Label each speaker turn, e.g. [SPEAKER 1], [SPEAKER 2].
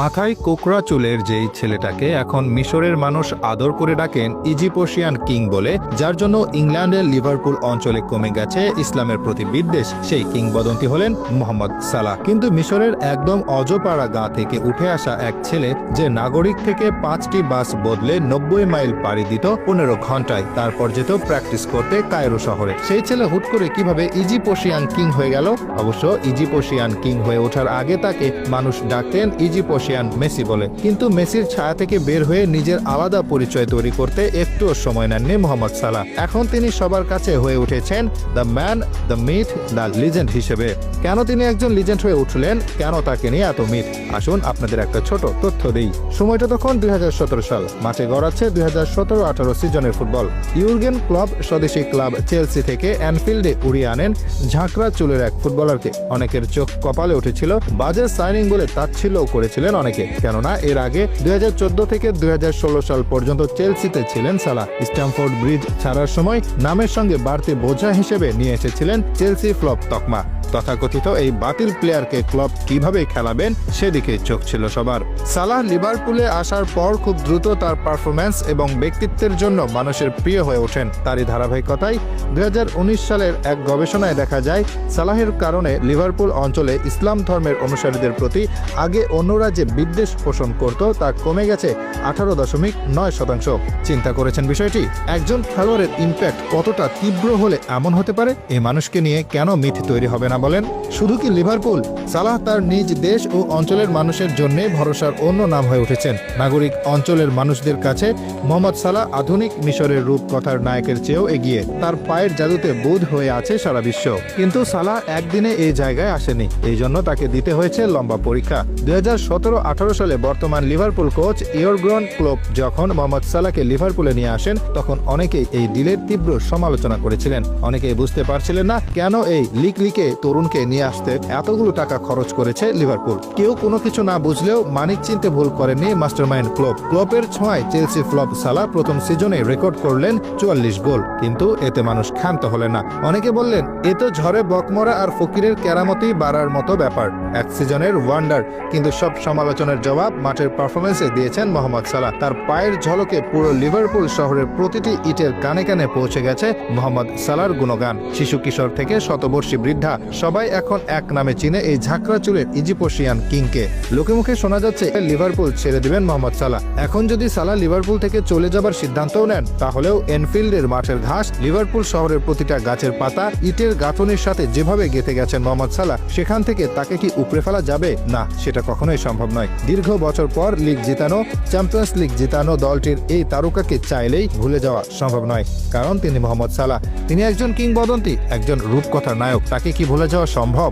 [SPEAKER 1] মাথায় কোকড়া চুলের যেই ছেলেটাকে এখন মিশরের মানুষ আদর করে ডাকেন ইজিপোশিয়ান কিং বলে, যার জন্য ইংল্যান্ডের লিভারপুল অঞ্চলে কমে গেছে ইসলামের প্রতি বিদ্বেষ। সেই কিংবদন্তি হলেন মোহাম্মদ সালাহ। কিন্তু মিশরের একদম অজপাড়া গা থেকে উঠে আসা এক ছেলে, যে নাগরিক থেকে পাঁচটি বাস বদলে নব্বই মাইল পাড়ি দিত পনেরো ঘন্টায় তারপর যেত প্র্যাকটিস করতে কায়রো শহরে। সেই ছেলে হুট করে কীভাবে ইজিপোশিয়ান কিং হয়ে গেল? অবশ্য ইজিপোশিয়ান কিং হয়ে ওঠার আগে তাকে মানুষ ডাকতেন ইজিপোশিয়ান মেসি বলে। কিন্তু মেসির ছায়া থেকে বের হয়ে নিজের আলাদা পরিচয় তৈরি করতে একটুও সময় নেননি মোহাম্মদ সালাহ। এখন তিনি সবার কাছে হয়ে উঠেছেন the man, the myth, the legend হিসেবে। কেন তিনি একজন লিজেন্ড হয়ে উঠলেন? কেন তাকে নিয়ে এত মিথ? আসুন আপনাদের একটা ছোট তথ্য দিই। সময়টা তখন দুই হাজার সতেরো সাল। মাঠে গড়াচ্ছে দুই হাজার সতেরো আঠারো সিজনের ফুটবল। ইউরগেন ক্লাব স্বদেশী ক্লাব চেলসি থেকে অ্যানফিল্ডে উড়িয়ে আনেন ঝাঁকড়া চুলের এক ফুটবলারকে। অনেকের চোখ কপালে উঠেছিল, বাজে সাইনিং বলে তাচ্ছিল্যও করেছিলেন অনেকে, কেননা এর আগে দুই হাজার চোদ্দ থেকে দুই হাজার ষোলো সাল পর্যন্ত চেলসিতে ছিলেন সালা স্ট্যামফোর্ড ব্রিজ ছাড়ার সময় নামের সঙ্গে বাড়তি বোঝা হিসেবে নিয়ে এসেছিলেন চেলসি ফ্লপ তকমা। তথাকথিত এই বাতিল প্লেয়ারকে ক্লব কীভাবে খেলাবেন সেদিকে চোখ ছিল সবার। সালাহ লিভারপুলে আসার পর খুব দ্রুত তার পারফরম্যান্স এবং ব্যক্তিত্বের জন্য মানুষের প্রিয় হয়ে ওঠেন। তারই ধারাবাহিকতায় দুই হাজার উনিশ সালের এক গবেষণায় দেখা যায়, সালাহের কারণে লিভারপুল অঞ্চলে ইসলাম ধর্মের অনুসারীদের প্রতি আগে অন্যরা যে বিদ্বেষ পোষণ করত, তা কমে গেছে আঠারো দশমিক নয় শতাংশ। চিন্তা করেছেন বিষয়টি? একজন খেলোয়াড়ের ইম্প্যাক্ট কতটা তীব্র হলে এমন হতে পারে? এই মানুষকে নিয়ে কেন মিথ তৈরি হবে না বলেন, শুধু কি লিভারপুল? সালাহ তার নিজ দেশ ও অঞ্চলের মানুষের জন্য ভরসার অন্য নাম হয়ে উঠেছেন। নাগরিক অঞ্চলের মানুষদের কাছে মোহাম্মদ সালাহ আধুনিক মিশরের রূপকথার নায়কের চেয়েও এগিয়ে। তার পায়ের জাদুতে বোধ হয়ে আছে সারা বিশ্ব। কিন্তু সালাহ একদিনে এই জায়গায় আসেনি। এই জন্য তাকে দিতে হয়েছে লম্বা পরীক্ষা। দুই হাজার সতেরো আঠারো সালে বর্তমান লিভারপুল কোচ ইয়র্গ্রন ক্লোব যখন মোহাম্মদ সালাহকে লিভারপুলে নিয়ে আসেন, তখন অনেকেই এই ডিলের তীব্র সমালোচনা করেছিলেন। অনেকেই বুঝতে পারছিলেন না কেন এই লিক লিকে তরুণকে নিয়ে আসতে এতগুলো টাকা খরচ করেছে লিভারপুল। কেউ কোনো কিছু না বুঝলেও মানিক চিনতে ভুল করেননি মাস্টারমাইন্ড ক্লোব ক্লোপের ছোঁয়ায় চেলসি ফ্লপ সালা প্রথম সিজনে রেকর্ড করলেন চুয়াল্লিশ গোল। কিন্তু এতে মানুষ ক্ষান্ত হলেন না। অনেকে বললেন, এ তো ঝড়ে বকমরা আর ফকিরের কেরামতি বাড়ার মতো ব্যাপার। এক সিজনের ওয়ান্ডার কিন্তু সব সমালোচনার জবাব মাঠের পারফরমেন্সে দিয়েছেন মোহাম্মদ সালাহ। তার পায়ের ঝলকে পুরো লিভারপুল শহরের প্রতিটি ইটের কানে কানে পৌঁছে গেছে মোহাম্মদ সালার গুণগান। শিশু কিশোর থেকে শতবর্ষী বৃদ্ধা, সবাই এখন এক নামে চিনে এই ঝাঁকড়া চুলের ইজিপোশিয়ান কিংকে লোকে মুখে শোনা যাচ্ছে লিভারপুল ছেড়ে দিবেন মোহাম্মদ সালাহ। এখন যদি সালাহ লিভারপুল থেকে চলে যাবার সিদ্ধান্তও নেন, তাহলেও এনফিল্ডের মাঠের ঘাস লিভারপুল শহরের প্রতিটা গাছের পাতা, ইটের গাঁথনির সাথে যেভাবে গেঁথে গেছেন মোহাম্মদ সালাহ, সেখান থেকে তাকে কি উপড়ে ফেলা যাবে? না, সেটা কখনোই সম্ভব নয়। দীর্ঘ বছর পর লিগ জিতানো, চ্যাম্পিয়ন্স লিগ জিতানো দলটির এই তারকাকে চাইলেই ভুলে যাওয়া সম্ভব নয়, কারণ তিনি মোহাম্মদ সালাহ। তিনি একজন কিংবদন্তি, একজন রূপকথার নায়ক। তাকে কি ভুলে যাওয়া সম্ভব?